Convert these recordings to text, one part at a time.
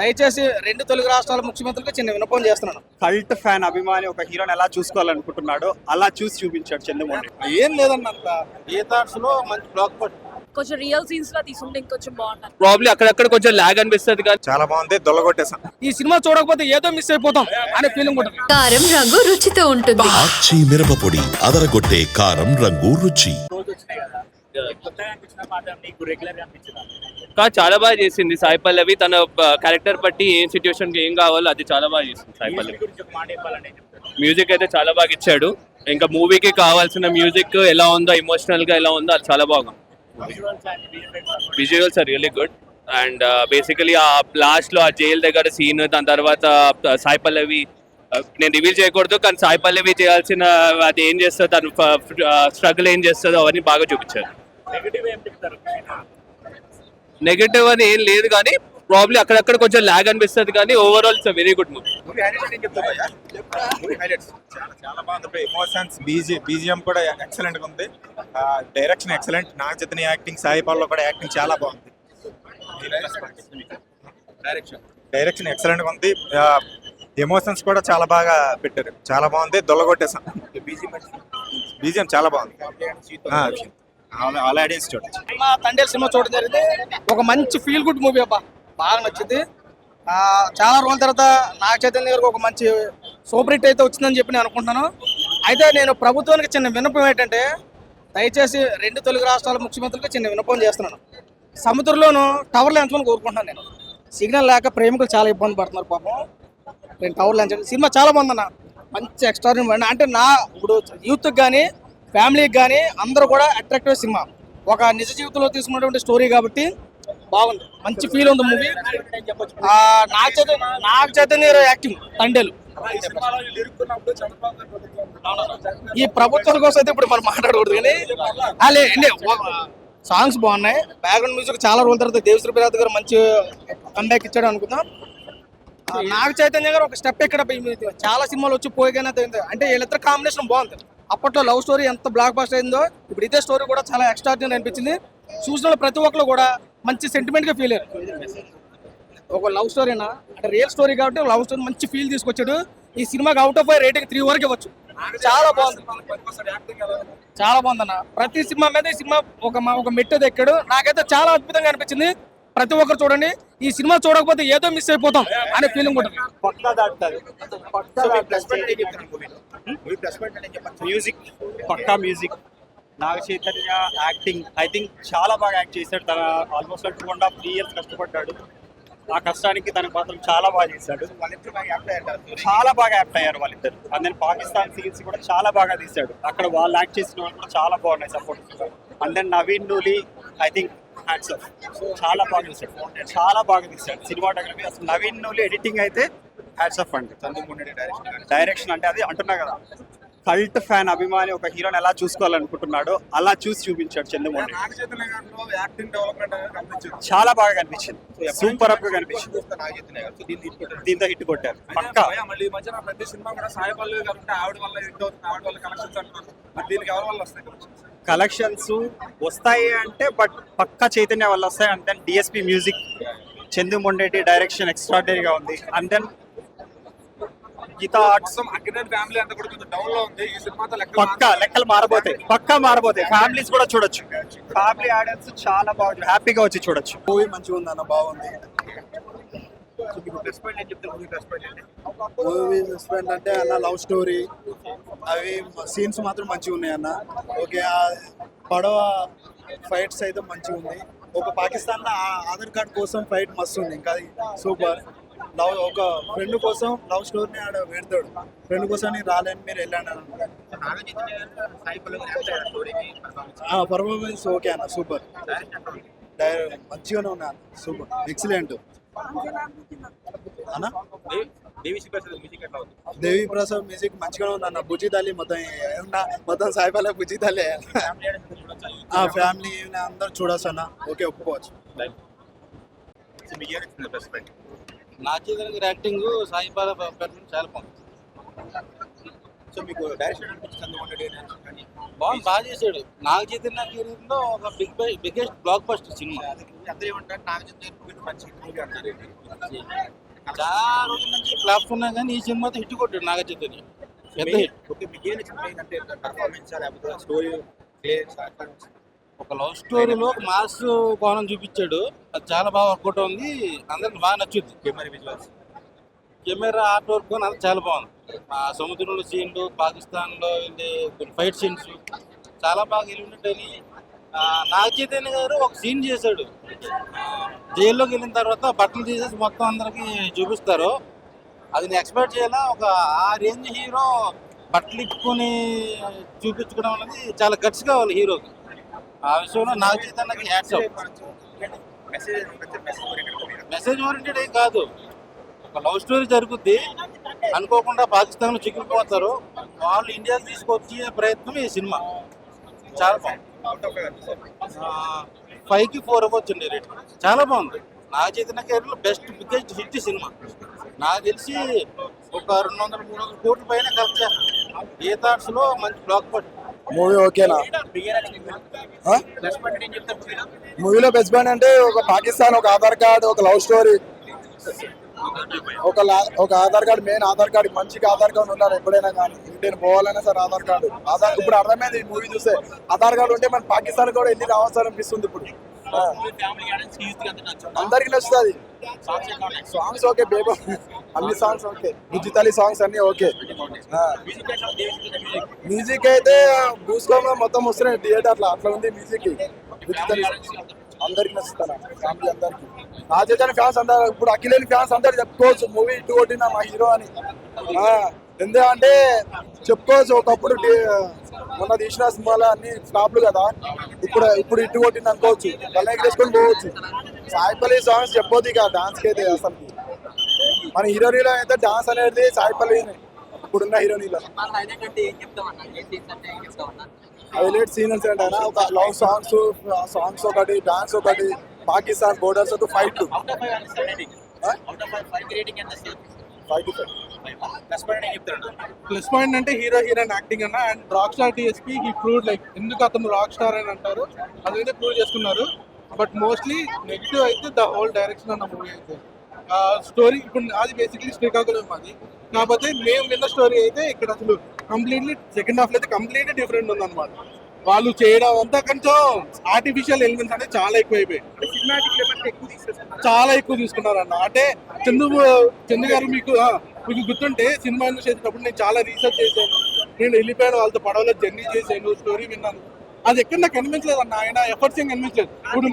దయచేసి రెండు తెలుగు రాష్ట్రాల ముఖ్యమంత్రులకు చిన్న విన్నపం చేస్తున్నాను. కల్ట్ ఫ్యాన్ అభిమాని ఒక హీరోని ఎలా చూసుకోవాలనుకుంటున్నాడో అలా చూసి చూపించాడు చంద్రమోహన్ ఏం లేదన్నంత. గీతార్స్లో మంచి బ్లాక్ బస్టర్ కొంచెం రియల్ సీన్స్ లా తీసుకుంటే ఇంకొంచెం బాగుంటుంది. ప్రాబ్లీ అక్కడక్కడ కొంచెం లాగ్ అనిపిస్తుంది కానీ చాలా బాగుంది దొల్లగొట్టేసాం ఈ సినిమా చూడకపోతే ఏదో మిస్ అయిపోతాం అనే ఫీలింగ్ ఉంటుంది. కారం రంగు రుచితో ఉంటుంది. ఆచి మిరపపొడి అదరగొట్టే కారం రంగు రుచి. చాలా బాగా చేసింది. సాయి పల్లవి తన క్యారెక్టర్ బట్టి ఏం సిచ్యువేషన్ ఏం కావాలో అది చాలా బాగా చేసింది సాయి పల్లవి. మ్యూజిక్ అయితే చాలా బాగా ఇచ్చాడు. ఇంకా మూవీకి కావాల్సిన మ్యూజిక్ ఎలా ఉందో ఎమోషనల్గా ఎలా ఉందో అది చాలా బాగుంది. Visuals are really good and basically ఆ లాస్ట్లో ఆ జైల్ దగ్గర సీన్ దాని తర్వాత సాయి పల్లవి నేను రివీల్ చేయకూడదు కానీ సాయి పల్లవి చేయాల్సిన అది ఏం చేస్తుందో తను స్ట్రగుల్ ఏం చేస్తుందో అవన్నీ బాగా చూపించారు. నెగటివ్ అని ఏం లేదు కానీ ప్రాబ్లీ అక్కడక్కడ కొంచెం లాగ్ అనిపిస్తుంది కానీ overall it's very good movie చాలా బాగుంది ఎమోషన్స్ బీజీ బీజిఎం కూడా ఎక్సలెంట్గా ఉంది. Direction excellent Naga Chaitanya acting Sai Pallavi కూడా యాక్టింగ్ చాలా బాగుంది. డైరెక్షన్ ఎక్సలెంట్గా ఉంది. ఎమోషన్స్ కూడా చాలా బాగా పెట్టారు. చాలా బాగుంది. దొల్లగొట్టేసాం బీజిఎం చాలా బాగుంది. ఆల్ ఆడియన్స్ చూడొచ్చు. మా తండేల్ సినిమా చూడడం జరిగింది. ఒక మంచి ఫీల్ గుడ్ మూవీ అబ్బా. బాగా నచ్చింది. చాలా రోజుల తర్వాత నాగ చైతన్య గారికి ఒక మంచి సూపర్ హిట్ అయితే వచ్చిందని చెప్పి నేను అనుకుంటున్నాను. అయితే నేను ప్రభుత్వానికి చిన్న విన్నపం ఏంటంటే దయచేసి రెండు తెలుగు రాష్ట్రాల ముఖ్యమంత్రులకు చిన్న విన్నపం చేస్తున్నాను. సముద్రంలోనూ టవర్లు ఎంచుకొని కోరుకుంటున్నాను నేను. సిగ్నల్ లేక ప్రేమికులు చాలా ఇబ్బంది పడుతున్నారు పాపం. నేను టవర్లు ఎంచండి సినిమా చాలా బాగుందన్న. మంచి ఎక్స్ట్రా అంటే నా ఇప్పుడు యూత్కి కానీ ఫ్యామిలీకి కానీ అందరూ కూడా అట్రాక్టివ్ సినిమా. ఒక నిజ జీవితంలో తీసుకున్నటువంటి స్టోరీ కాబట్టి బాగుంది. మంచి ఫీల్ ఉంది మూవీ. నాగ చైతన్య నాగ చైతన్య యాక్టింగ్ తండేలు. ఈ ప్రభుత్వం కోసం అయితే ఇప్పుడు మనం మాట్లాడకూడదు కానీ ఆ, సాంగ్స్ బాగున్నాయి. బ్యాక్గ్రౌండ్ మ్యూజిక్ చాలా రోజుల తర్వాత దేవశ్రీ ప్రసాద్ గారు మంచి కంబ్యాక్ ఇచ్చాడు అనుకుందాం. నాగ చైతన్య గారు ఒక స్టెప్ ఇక్కడ చాలా సినిమాలు వచ్చి పోయిగానే అంటే వీళ్ళిద్దరు కాంబినేషన్ బాగుంది. అప్పట్లో లవ్ స్టోరీ ఎంత బ్లాక్ బాస్ట్ అయిందో ఇప్పుడు ఇదే స్టోరీ కూడా చాలా ఎక్స్ట్రాడినరీ అనిపించింది. చూసిన ప్రతి ఒక్కరు కూడా మంచి సెంటిమెంట్గా ఫీల్ అయ్యారు. ఒక లవ్ స్టోరీనా అంటే రియల్ స్టోరీ కాబట్టి లవ్ స్టోరీ మంచి ఫీల్ తీసుకొచ్చాడు. ఈ సినిమాకి out of five rating three వరకు ఇవ్వచ్చు. చాలా బాగుంది. చాలా బాగుందన్న. ప్రతి సినిమా మీద ఈ సినిమా ఒక మా- ఒక మెట్టు ఎక్కాడు నాకైతే చాలా అద్భుతంగా అనిపించింది. ప్రతి ఒక్కరు చూడండి ఈ సినిమా చూడకపోతే ఏదో మిస్ అయిపోతాం అనే ఫీలింగ్ ఉంటుంది. పక్కా దాటుతుంది పక్కా music Pakka music Naga Chaitanya acting I think చాలా బాగా యాక్ట్ చేశాడు. తన almost two and half three years కష్టపడ్డాడు. ఆ కష్టానికి తన మాత్రం చాలా బాగా చేశాడు. చాలా బాగా యాక్ట్ అయ్యారు వాళ్ళిద్దరు. అండ్ పాకిస్తాన్ సీన్స్ కూడా చాలా బాగా తీశాడు. అక్కడ వాళ్ళు యాక్ట్ చేసిన వాళ్ళు కూడా చాలా బాగున్నాయి support and then Naveen Nooli I think hats off చాలా బాగా తీశాడు. చాలా బాగా తీశాడు. సినిమాటోగ్రఫీ అసలు నవీన్ నూలి ఎడిటింగ్ అయితే హ్యాట్స్ ఆఫ్ అండి డైరెక్షన్ అంటే అది అంటున్నా కదా. కల్ట్ ఫ్యాన్ అభిమాని ఒక హీరోని ఎలా చూసుకోవాలనుకుంటున్నాడో అలా చూసి చూపించాడు కనిపించింది. చాలా బాగా కనిపించింది. సూపర్ అప్గా కనిపించింది. దీంతో హిట్ కొట్టారు. పక్కా. ప్రతి సినిమా కూడా సాయి పల్లవి గారు ఉంటే ఆవిడ వల్ల హిట్ అవుతుంది ఆవిడ వల్ల కలెక్షన్స్ అంటున్నారు మరి దీనికి ఎవరి వల్ల వస్తాయి? కలెక్షన్స్ వస్తాయి అంటే బట్ పక్కా చైతన్య వల్ల వస్తాయి. And then DSP music Chandoo Mondeti direction ఎక్స్ట్రాడనరీగా ఉంది. And then Geetha Arts family అంతా కూడా కొంచెం డౌన్లో ఉంది. ఈ సినిమాతో లెక్క పక్కా లెక్కలు మారబోతాయి. పక్కా మారబోతాయి. ఫ్యామిలీస్ కూడా చూడొచ్చు. ఫ్యామిలీ ఆడియన్స్ చాలా బాగుంది హ్యాపీగా వచ్చి చూడొచ్చు. మూవీ మంచిగా ఉంది అన్న బాగుంది ప్లస్ పాయింట్ ఏం చెప్తారు మూవీ సస్పెండ్ అంటే అన్న లవ్ స్టోరీ అవి సీన్స్ మాత్రం మంచిగా ఉన్నాయి అన్న. ఓకే ఆ పడవ ఫైట్స్ అయితే మంచిగా ఉంది. ఒక పాకిస్తాన్లో ఆధార్ కార్డ్ కోసం ఫైట్ మస్తు ఉంది. ఇంకా సూపర్ లవ్ ఒక ఫ్రెండ్ కోసం లవ్ స్టోరీని ఆడ పెడతాడు. ఫ్రెండ్ కోసం నేను రాలేని మీరు. ఆ పర్ఫార్మెన్స్ ఓకే అన్న సూపర్? మంచిగానే అన్న super excellent Devi- Prasad music ఎట్లా ఉంది? దేవి ప్రసాద్ మ్యూజిక్ మంచిగా ఉంది అన్న. బుజ్జి తల్లి మొత్తం ఏమన్నా? మొత్తం ఆడియన్స్ చూడొచ్చా? ఆ ఫ్యామిలీ అందరూ చూడొచ్చు అన్న. ఓకే ఒప్పుకోవచ్చు. సో మీకు ఏమనిపించింది ప్లస్ పాయింట్ నాచేతన్ గారి యాక్టింగ్ సాయి బాల పెర్ఫార్మెన్స్ చాలా బాగుంది. సో మీకు డైరెక్షన్ అనిపించింది బాగుంది బాగా చేశాడు. నాగ చైతన్య కెరీర్లో ఒక big biggest block buster cinema. అందరూ ఏమంటారు నాగ చైతన్య మంచి అంటారు చాలా రోజుల నుంచి ఫ్లాప్స్ కానీ ఈ సినిమాతో హిట్ కొట్టాడు నాగ చైతన్య. పెద్ద హిట్ ఓకే మీకు ఏం నచ్చింది? మెయిన్ అంటే పర్ఫార్మెన్స్ లేకపోతే స్టోరీ ఒక లవ్ స్టోరీలో మాస్ కోణం చూపించాడు. అది చాలా బాగా వర్కౌట్ ఉంది. అందరికి బాగా నచ్చుద్ది. Camera visuals camera art work అది చాలా బాగుంది. సముద్రంలో సీన్లు పాకిస్తాన్లో వెళ్ళే కొన్ని ఫైట్ సీన్స్ చాలా బాగా ఎలిమినేట్ అని ఆ, నాగ చైతన్య గారు ఒక సీన్ చేశాడు. జైల్లోకి వెళ్ళిన తర్వాత బట్టలు తీసేసి మొత్తం అందరికి చూపిస్తారు. అది నేను ఎక్స్పెక్ట్ చేయాలా? ఒక ఆ రేంజ్ హీరో బట్టలు ఇప్పుకొని చూపించుకోవడం అనేది చాలా గట్స్ కావాలి హీరోకి. ఆ విషయంలో నాగ చైతన్యకి హ్యాట్స్ మెసేజ్ ఓరియంటెడ్ ఏం కాదు. ఒక లవ్ స్టోరీ జరుగుద్ది. అనుకోకుండా పాకిస్తాన్లో చిక్కుకుపోతారు వాళ్ళు ఇండియాకి తీసుకొచ్చే ప్రయత్నం ఈ సినిమా. చాలా బాగుంది. ఫైవ్కి ఫోర్ వచ్చింది రేట్. చాలా బాగుంది. నా చైతన్య కెరీర్లో బెస్ట్ బిగ్గెస్ట్ హిట్ సినిమా. నాకు తెలిసి ఒక రెండు వందల మూడు వందల కోట్ల పైన కలెక్ట్ చేస్తాను ఏ థాట్స్లో మంచి బ్లాక్ పట్టు. మూవీ ఓకేనా? మూవీలో బెస్ట్ బ్యాండ్ అంటే ఒక పాకిస్తాన్ ఒక ఆధార్ కార్డ్ ఒక లవ్ స్టోరీ. ఒక లా- ఒక Aadhaar card main Aadhaar card మంచిగా ఆధార్ కార్డు ఉండాలి ఎప్పుడైనా కానీ. ఇండియన్ పోవాలన్నా సరే ఆధార్ కార్డు. ఆధార్ ఇప్పుడు అర్థమైంది ఈ మూవీ చూస్తే. ఆధార్ కార్డు ఉంటే మన పాకిస్తాన్ కూడా వెళ్ళి రావాల్సి అనిపిస్తుంది ఇప్పుడు? అందరికి నచ్చుతుంది. సాంగ్స్ ఓకే బేబో అన్ని సాంగ్స్ ఓకే డిజిటల్ సాంగ్స్ అన్ని ఓకే మ్యూజిక్ అయితే భూస్కోమ్ మొత్తం వస్తున్నాయి. థియేటర్లో అట్లా. ఉంది మ్యూజిక్ డిజిటల్ అందరికి నచ్చుతాను ఫ్యామిలీ అందరికి. రాజధాని ఫ్యాన్స్ అందరు ఇప్పుడు అఖిలేని ఫ్యాన్స్ అందరు చెప్పుకోవచ్చు మూవీ ఇటు కొట్టిన మా హీరో అని. ఎందుకంటే చెప్పుకోవచ్చు ఒకప్పుడు మొన్న తీసిన సినిమాలు అన్ని ఫ్లాప్లు కదా. ఇప్పుడు ఇప్పుడు ఇటు కొట్టింది అనుకోవచ్చు కళ్ళ ఎగరేసుకొని పోవచ్చు. సాయిపల్లి సాంగ్స్ చెప్పొద్దు ఇక డాన్స్కి అయితే అసలు మన హీరోనీలో అయితే డాన్స్ అనేది సాయిపల్లి ఇప్పుడున్న హీరోనీలో. హైలైట్ సీన్స్ ఏంటంటే ఒక లవ్ సాంగ్స్ సాంగ్స్ ఒకటి డాన్స్ ఒకటి పాకిస్తాన్ బోర్డర్స్ ఒక ఫైట్ ఫైట్ ప్లస్ పాయింట్ అంటే హీరో హీరోయిన్ యాక్టింగ్ అన్న. అండ్ రాక్ స్టార్ టీఎస్పీ ఈ ప్రూవ్ లైక్ ఎందుకు అతను రాక్ స్టార్ అని అంటారు? అదైతే ప్రూవ్ చేసుకున్నారు. బట్ మోస్ట్లీ నెగిటివ్ అయితే ద హోల్ డైరెక్షన్ అన్న మూవీ అయితే. స్టోరీ ఇప్పుడు అది బేసిక్లీ శ్రీకాకుళం అది కాకపోతే మేము విన్న స్టోరీ అయితే ఇక్కడ అసలు కంప్లీట్లీ సెకండ్ హాఫ్లో అయితే కంప్లీట్లీ డిఫరెంట్ ఉందన్నమాట. వాళ్ళు చేయడం అంతా కొంచెం ఆర్టిఫిషియల్ ఎలిమెంట్స్ అంటే చాలా ఎక్కువైపోయాయి. చాలా ఎక్కువ తీసుకున్నారు అన్న అంటే చందు చందు గారు మీకు మీకు గుర్తుంటే సినిమా చేసేటప్పుడు నేను చాలా రీసెర్చ్ చేశాను. నేను వెళ్ళిపోయాను వాళ్ళతో పడవలో జర్నీ చేశాను స్టోరీ విన్నాను. అది ఎక్కడ నాకు కనిపించలేదు అన్న. ఆయన ఎఫర్ట్స్ ఏం కనిపించలేదు. ఇప్పుడు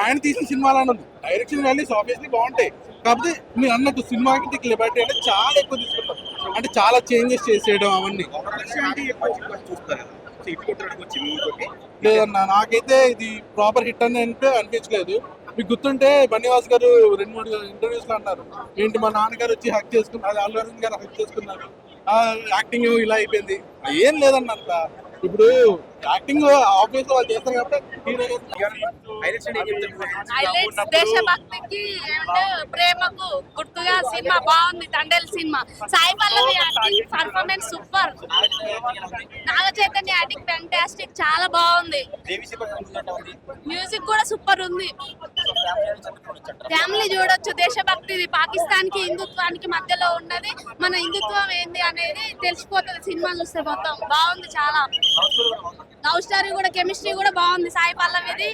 ఆయన తీసిన సినిమాలు ఉంది డైరెక్షన్ వాల్యూస్ ఆబ్వియస్లీ బాగుంటాయి. కాకపోతే మీరు అన్నట్టు సినిమాకి లిబర్టీ అంటే చాలా ఎక్కువ తీసుకుంటారు అంటే చాలా చేంజెస్ చేసేయడం అవన్నీ. లేదన్న నాకైతే ఇది ప్రాపర్ హిట్ అని అంటే అనిపించలేదు. మీకు గుర్తుంటే బన్నివాస్ గారు రెండు మూడు ఇంటర్వ్యూస్లో అన్నారు. ఏంటి మా నాన్నగారు వచ్చి హక్ చేసుకున్నారు? అల్లు అరవింద్ గారు హక్ చేసుకున్నారు. యాక్టింగ్ ఇలా అయిపోయింది. ఏం లేదన్న ఇప్పుడు యాక్టింగ్ ఆఫీస్లో వాళ్ళు చేస్తారు కాబట్టి దేశభక్తికి అండ్ ప్రేమకు గుర్తుగా సినిమా బాగుంది Thandel cinema. Sai Pallavi acting performance super Naga Chaitanya acting fantastic చాలా బాగుంది. మ్యూజిక్ కూడా సూపర్ ఉంది. ఫ్యామిలీ చూడొచ్చు దేశభక్తిది పాకిస్తాన్కి హిందుత్వానికి మధ్యలో ఉన్నది. మన హిందుత్వం ఏంది అనేది తెలిసిపోతుంది సినిమా చూస్తే మొత్తం. బాగుంది చాలా. లవ్ స్టోరీ కూడా కెమిస్ట్రీ కూడా బాగుంది. సాయి పల్లవిది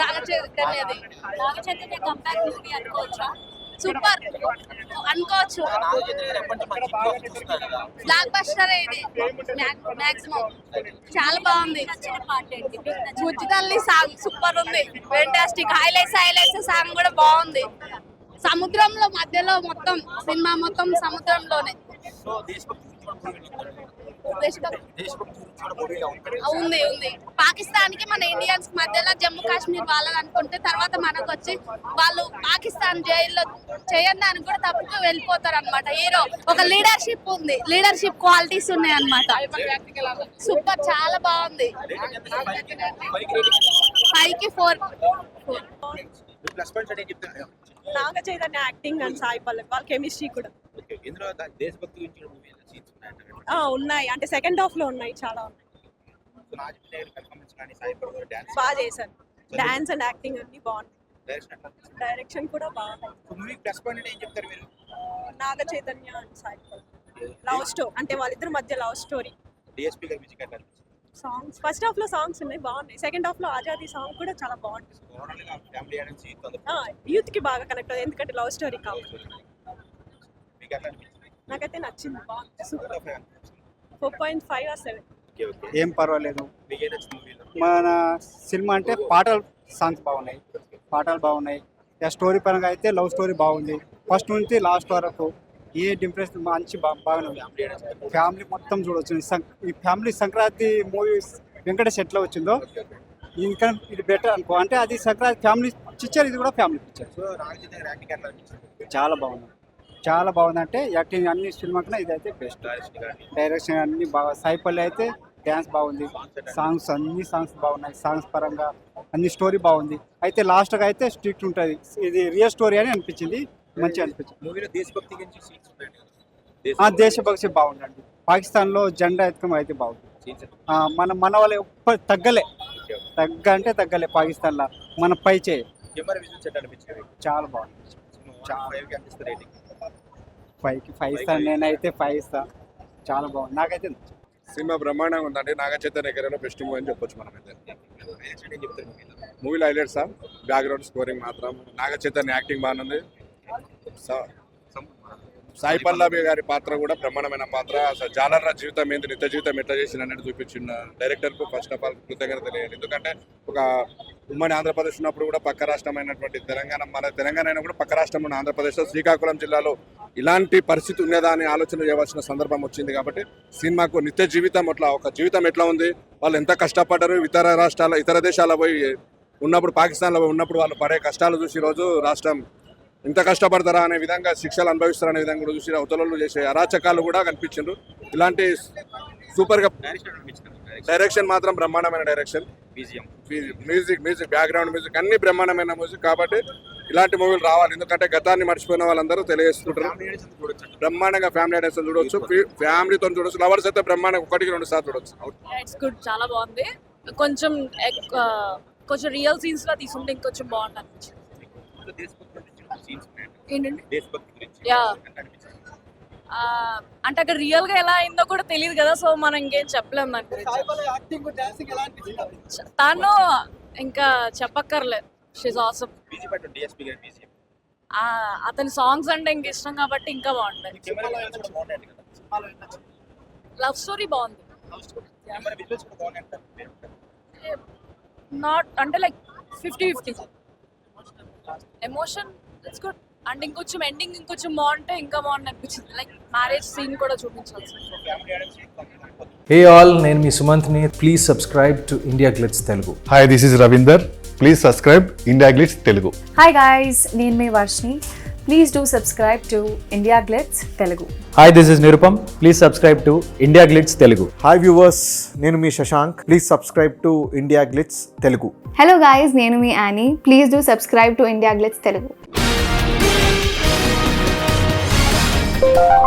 నాగ చైతన్యది నాగ చైతన్య కంపేర్ మూవీ అనుకోవచ్చా? సూపర్ అనుకోవచ్చు. బ్లాక్ బస్టర్ ఇది. మాక్సిమం చాలా బాగుంది. బుజ్జి తల్లి సాంగ్ సూపర్ ఉంది. ఫెంటాస్టిక్ హైలైట్స్ హైలైట్స్ సాంగ్ కూడా బాగుంది. సముద్రంలో మధ్యలో మొత్తం సినిమా మొత్తం సముద్రంలోనే. ఉంది ఉంది. పాకిస్తాన్కి మన ఇండియన్స్ మధ్యలో జమ్మూ కాశ్మీర్ వాళ్ళని అనుకుంటే తర్వాత మనకు వచ్చి వాళ్ళు పాకిస్తాన్ జైల్లో చేయండి అని కూడా తప్పుకు వెళ్ళిపోతారు అనమాట హీరో ఒక లీడర్షిప్ ఉంది. లీడర్షిప్ క్వాలిటీస్ ఉన్నాయి అనమాట సూపర్ చాలా బాగుంది. ఫైవ్కి four. Naga Chaitanya acting and Sai Pallavi వాళ్ళ కెమిస్ట్రీ కూడా. ఇందులో దేశభక్తి గురించి మూవీ సీన్స్ ఉన్నాయి. అంటే సెకండ్ హాఫ్లో ఉన్నాయి చాలా ఉన్నాయి. బాగా చేశారు. డాన్స్ అండ్ యాక్టింగ్ అన్ని బాగున్నాయి. డైరెక్షన్ కూడా బాగుంది ప్లస్ పాయింట్ ఏం చెప్తారు మీరు? Naga Chaitanya and Sai love story అంటే వాళ్ళిద్దరి మధ్య లవ్ స్టోరీ డిఎస్పీ గారి మ్యూజిక్ అంటే సాంగ్స్ ఫస్ట్ హాఫ్లో సాంగ్స్ ఉన్నాయి బాగున్నాయి. సెకండ్ హాఫ్లో ఆజాదీ సాంగ్ కూడా చాలా బాగుంది ఆడియన్స్ యూత్కి బాగా కనెక్ట్ అవుతుంది. ఎందుకంటే లవ్ స్టోరీ కాబట్టి ఎట్లా అనిపించింది నాకైతే నచ్చింది. Four point five seven. ఏం పర్వాలేదు. మన సినిమా అంటే పాటలు సాంగ్స్ బాగున్నాయి. పాటలు బాగున్నాయి. స్టోరీ పరంగా అయితే లవ్ స్టోరీ బాగుంది. ఫస్ట్ నుంచి లాస్ట్ వరకు ఏ డిఫరెన్స్ మంచి బాగానే ఉంది. ఫ్యామిలీ మొత్తం చూడొచ్చు. ఈ సం- ఈ ఫ్యామిలీ సంక్రాంతి మూవీ వెంకటేష్ ఎట్లా వచ్చిందో ఇంకా ఇది బెటర్ అనుకో. అంటే అది సంక్రాంతి ఫ్యామిలీ పిక్చర్ ఇది కూడా ఫ్యామిలీ పిక్చర్ చాలా బాగుంది. చాలా బాగుంది అంటే యాక్టింగ్ అన్ని సినిమా కన్నా ఇదైతే బెస్ట్ డైరెక్షన్ అన్ని బాగా సాయిపల్లి అయితే డ్యాన్స్ బాగుంది. సాంగ్స్ అన్ని సాంగ్స్ బాగున్నాయి. సాంగ్స్ పరంగా అన్ని స్టోరీ బాగుంది. అయితే లాస్ట్గా అయితే స్ట్రిక్ట్ ఉంటుంది. ఇది రియల్ స్టోరీ అని అనిపించింది. మంచిగా అనిపించింది. దేశభక్తి బాగుందండి. పాకిస్తాన్లో జెండా ఎత్తుకం అయితే బాగుంది. మన మన వాళ్ళు తగ్గలే. తగ్గ అంటే తగ్గలే పాకిస్తాన్లో. మన పై చేయి చాలా బాగుంది. చాలా ఫైవ్కి అనిపిస్తుంది రేటింగ్ ఫైవ్కి ఫైవ్ ఇస్తాను నేనైతే ఫైవ్. ఇస్తా చాలా బాగుంది. నాకైతే. సినిమా బ్రహ్మాండంగా ఉందండి. నాగ చైతన్య కెరీర్లో బెస్ట్ మూవీ అని చెప్పొచ్చు మనమైతే. ఏం చెప్తారు మూవీలో మూవీలో హైలైట్స్? బ్యాక్గ్రౌండ్ స్కోరింగ్ మాత్రం. నాగ చైతన్య యాక్టింగ్ బాగుంది. సాయి పల్లవి గారి పాత్ర కూడా బ్రహ్మాండమైన పాత్ర. అసలు జాలర్ల జీవితం ఏంటి నిత్య జీవితం ఎట్లా చేసింది? అనేది చూపించిన డైరెక్టర్కు ఫస్ట్ ఆఫ్ ఆల్ కృతజ్ఞత తెలియాలి. ఎందుకంటే ఒక ఉమ్మడి ఆంధ్రప్రదేశ్ ఉన్నప్పుడు కూడా పక్క రాష్ట్రమైనటువంటి తెలంగాణ మన తెలంగాణ అయినా కూడా పక్క రాష్ట్రం ఉన్న ఆంధ్రప్రదేశ్లో శ్రీకాకుళం జిల్లాలో ఇలాంటి పరిస్థితి ఉన్నదా అని ఆలోచన చేయవలసిన సందర్భం వచ్చింది కాబట్టి సినిమాకు నిత్య జీవితం అట్లా ఒక జీవితం ఎట్లా ఉంది? వాళ్ళు ఎంత కష్టపడ్డారు? ఇతర రాష్ట్రాల ఇతర దేశాల పోయి ఉన్నప్పుడు పాకిస్తాన్లో ఉన్నప్పుడు వాళ్ళు పడే కష్టాలు చూసి ఈరోజు రాష్ట్రం ఇంత కష్టపడతారా అనే విధంగా శిక్షలు అనుభవిస్తారనే అనే విధంగా కూడా చూసి అవతలలో చేసే అరాచకాలు కూడా కనిపించారు ఇలాంటి సూపర్గా డైరెక్షన్ మాత్రం బ్రహ్మాండమైన direction. BGM music music background music అన్ని బ్రహ్మాండమైన మ్యూజిక్ కాబట్టి ఇలాంటి మూవీలు రావాలి. ఎందుకంటే గతాన్ని మర్చిపోయిన వాళ్ళందరూ తెలియజేస్తుంటారు. బ్రహ్మాండంగా ఫ్యామిలీ ఆడియన్స్ చూడొచ్చు. ఫ్యామిలీతో చూడొచ్చు. లవర్స్ అయితే బ్రహ్మాండంగా ఒకటికి రెండు సార్లు చూడొచ్చు. ఇట్స్ గుడ్ చాలా బాగుంది. కొంచెం కొంచెం రియల్ సీన్స్ లా తీసుకుంటే ఇంకొంచెం బాగుంది అనిపించింది దేశభక్తి గురించి సీన్స్ ఉన్నాయండి ఏంటండి గురించి Yeah. ఎట్లా అనిపించింది ఆ, అంటే అక్కడ రియల్గా ఎలా అయిందో కూడా తెలియదు కదా సో మనం ఇంకేం చెప్పలేము దాని గురించి. అనిపించింది తను ఇంకా చెప్పక్కర్లేదు షీజ్ ఆసమ్ అతని సాంగ్స్ అంటే ఇంక ఇష్టం కాబట్టి ఇంకా బాగుంటాయి? లవ్ స్టోరీ బాగుంది. కెమెరా విజువల్స్ కూడా బాగున్నాయి నాట్ అంటే like fifty fifty emotion it's good and ఇంకొంచెం ఎండింగ్ ఇంకొంచెం బాగుంటే ఇంకా బాగుంది అనిపించింది. లైక్ మ్యారేజ్ సీన్ కూడా చూపించాల్సి హే ఆల్ నేను మీ సుమంత్ని. Please subscribe to India Glitz Telugu hi this is Ravinder please subscribe India Glitz Telugu hi guys నేను మీ Varshini please do subscribe to India Glitz Telugu hi this is Nirupam please subscribe to India Glitz Telugu hi viewers నేను మీ Shashank. Please subscribe to India Glitz Telugu hello guys నేను మీ Annie please do subscribe to India Glitz Telugu Thank you.